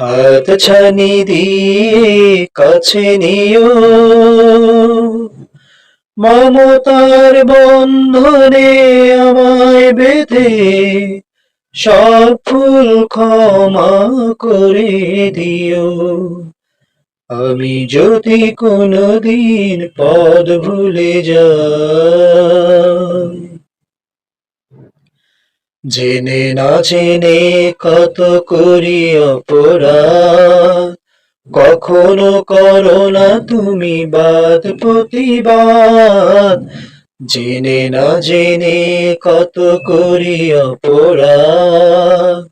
হাত ছানি দিয়ে কাছে নিও। মমতার বন্ধনে আমায় বেঁধে, সব ফুল ক্ষমা করে দিও। আমি যদি কোনদিন পদ ভুলে যাই জেনে না জেনে কত করি অপরাধ। কখনো করো না তুমি বাদ প্রতিবাদ। জেনে না জেনে কত করি অপরাধ।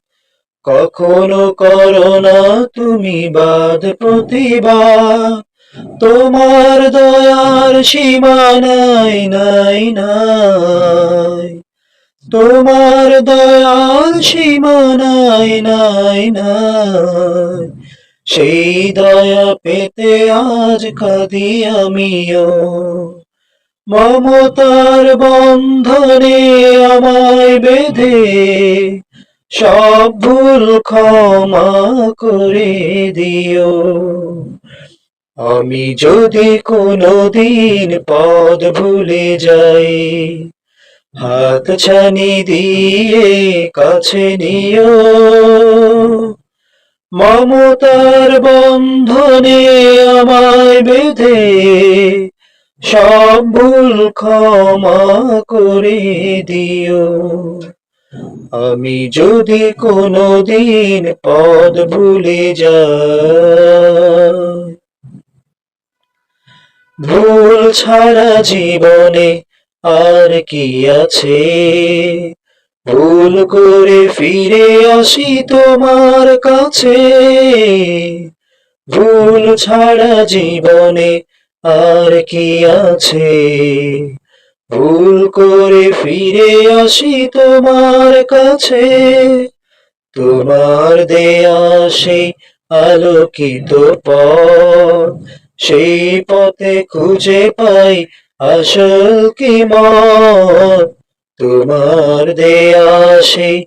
কখনো করো না তুমি বাদ প্রতিবাদ। তোমার দয়ার সীমা নাই নাই নাই। তোমার দয়াল সীমা নাই নাই। সেই দয়া পেতে আজ কাঁদি আমিও। মমতার বন্ধনে আমায় বেঁধে সব ভুল ক্ষমা করে দিও। আমি যদি কোনদিন পদ ভুলে যাই হাত ছানি দিয়ে কাছে নিও। মমতার বন্ধনে আমায় বেঁধে সব ভুল ক্ষমা করে দিও। আমি যদি কোনদিন পদ ভুলে যাই, ভুল ছাড়া জীবনে আর কি আছে? ভুল করে ফিরে আসি তোমার কাছে। ভুল ছাড়া জীবনে আর কি আছে? ভুল করে ফিরে আসি তোমার কাছে। তোমার দেয়া সেই আলোকিত পথ, সেই পথে খুঁজে পাই আসল কি মত তোমার দেয়া সেই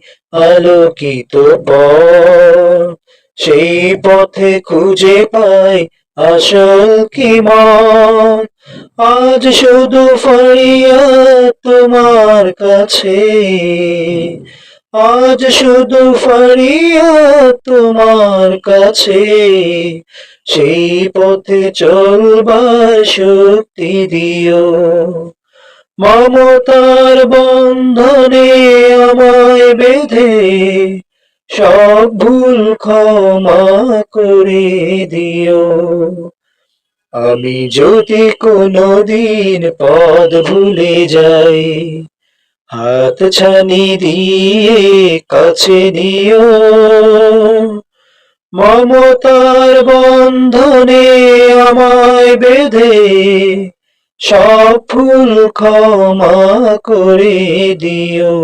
আলোকিত সেই পথে খুঁজে পাই আসল কি মত আজ শুধু ফরিয়া তোমার কাছে। আজ শুধু ফরিয়া তোমার কাছে। সেই পথে চলবার শক্তি দিও। মমতার বন্ধনে আমায় বেঁধে সব ভুল ক্ষমা করে দিও। আমি যদি কোনদিন পদ ভুলে যাই, হাত ছানি দিয়ে কাছে দিও মমতার বন্ধনে আমায় বেঁধে সব ফুল ক্ষমা করে দিও।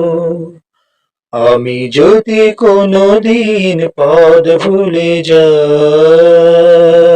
আমি যদি কোনদিন পদ ভুলে যাই